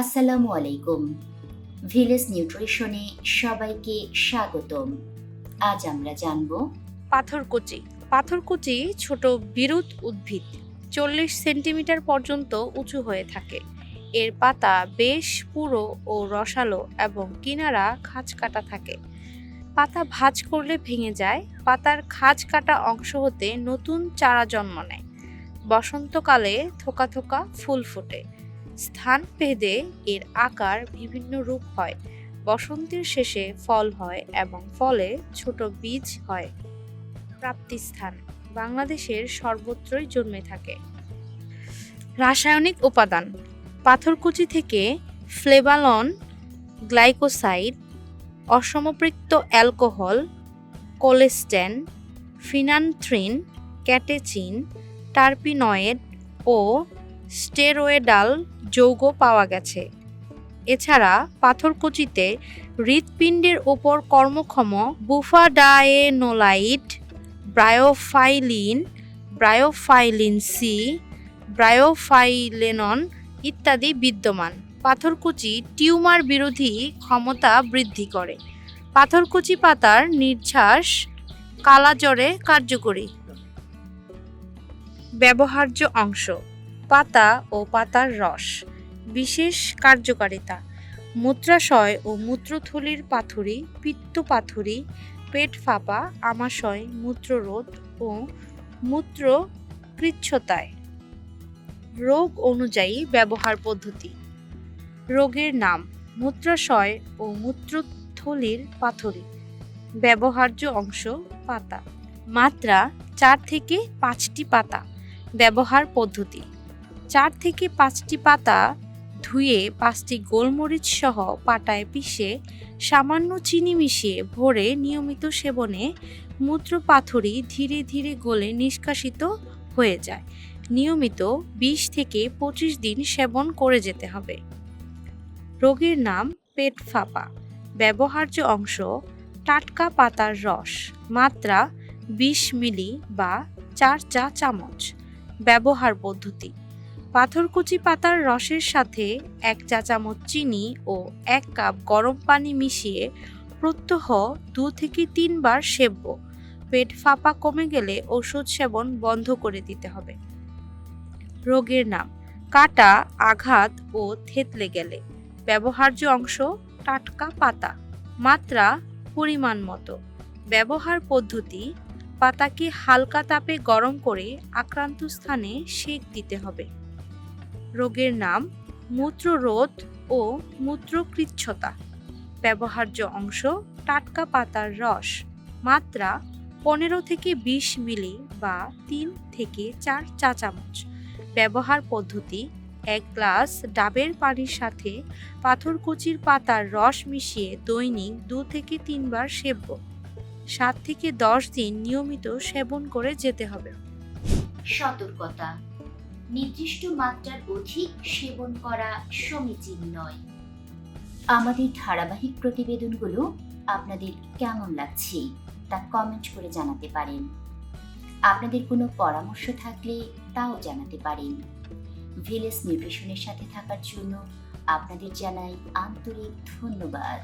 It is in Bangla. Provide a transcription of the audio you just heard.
আসসালামু আলাইকুম। ভিলেজ নিউট্রিশনে সবাইকে স্বাগতম। আজ আমরা জানব পাথরকুচি। পাথরকুচি ছোট বিরুৎ উদ্ভিদ, চল্লিশ সেন্টিমিটার পর্যন্ত উঁচু হয়ে থাকে। এর পাতা বেশ পুরো ও রসালো এবং কিনারা খাঁজ কাটা থাকে। পাতা ভাঁজ করলে ভেঙে যায়। পাতার খাঁজ কাটা অংশ হতে নতুন চারা জন্ম নেয়। বসন্তকালে থোকা থোকা ফুল ফোটে। স্থান ভেদে এর আকার বিভিন্ন রূপ হয়। বসন্তের শেষে ফল হয় এবং ফলে ছোট বীজ হয়। প্রাপ্তিস্থান, বাংলাদেশের সর্বত্রই জন্মে থাকে। রাসায়নিক উপাদান, পাথরকুচি থেকে flavonol glycoside, অসমপৃক্ত alcohol, cholestane, phenanthrene, catechin, terpenoid ও স্টেরয়েডাল যৌগ পাওয়া গেছে। এছাড়া পাথরকুচিতে হৃৎপিণ্ডের ওপর কর্মক্ষম বুফাডায়েনোলাইট, ব্রায়োফাইলিন ব্রায়োফাইলিন সি, ব্রায়োফাইলেনন ইত্যাদি বিদ্যমান। পাথরকুচি টিউমার বিরোধী ক্ষমতা বৃদ্ধি করে। পাথরকুচি পাতার নির্যাস কালাজ্বরে কার্যকরী। ব্যবহার্য অংশ। পাতা ও পাতার রস, বিশেষ কার্যকারিতা। মূত্রাশয় ও মূত্রথলির পাথুরি, পিত্ত পাথুরি, পেট ফাঁপা, আমাশয়, মূত্ররোধ ও মূত্র কৃচ্ছতায় রোগ অনুযায়ী ব্যবহার পদ্ধতি। রোগের নাম মূত্রাশয় ও মূত্রথলির পাথুরি। ব্যবহার্য অংশ পাতা। মাত্রা চার থেকে পাঁচটি পাতা। ব্যবহার পদ্ধতি। চার থেকে পাঁচটি পাতা ধুয়ে পাঁচটি গোলমরিচ সহ পাটায় পিষে সামান্য চিনি মিশিয়ে ভরে নিয়মিত সেবনে মূত্র মূত্রপাথরি ধীরে ধীরে গলে নিষ্কাশিত হয়ে যায়। নিয়মিত বিশ থেকে পঁচিশ দিন সেবন করে যেতে হবে। রোগের নাম পেট ফাঁপা। ব্যবহার্য অংশ টাটকা পাতার রস। মাত্রা বিশ মিলি বা চার চা চামচ। ব্যবহার পদ্ধতি পাথরকুচি পাতার রসের সাথে এক চা চামচ চিনি ও এক কাপ গরম পানি মিশিয়ে প্রত্যহ দু থেকে তিনবার সেব্য পেট ফাঁপা কমে গেলে ওষুধ সেবন বন্ধ করে দিতে হবে। রোগের নাম, কাটা, আঘাত ও থেতলে গেলে। ব্যবহার্য অংশ, টাটকা পাতা। মাত্রা, পরিমাণ মতো। ব্যবহার পদ্ধতি, পাতাকে হালকা তাপে গরম করে আক্রান্ত স্থানে সেক দিতে হবে। রোগের নাম মূত্ররোধ ও মূত্রকৃচ্ছতা। ব্যবহার্য অংশ টাটকা পাতার রস, মাত্রা পনেরো থেকে বিশ মিলি বা তিন থেকে চার চা চামচ ব্যবহার পদ্ধতি, এক গ্লাস ডাবের পানির সাথে পাথরকুচির পাতার রস মিশিয়ে দৈনিক দু থেকে তিনবার সেব্য। সাত থেকে দশ দিন নিয়মিত সেবন করে যেতে হবে। সতর্কতা নির্দিষ্ট মাত্রার অধিক সেবন করা সমীচীন নয়। আমাদের ধারাবাহিক প্রতিবেদনগুলো আপনাদের কেমন লাগছে তা কমেন্ট করে জানাতে পারেন। আপনাদের কোনো পরামর্শ থাকলে তাও জানাতে পারেন। ভিলেজ নিউট্রিশনের সাথে থাকার জন্য আপনাদের জানাই আন্তরিক ধন্যবাদ।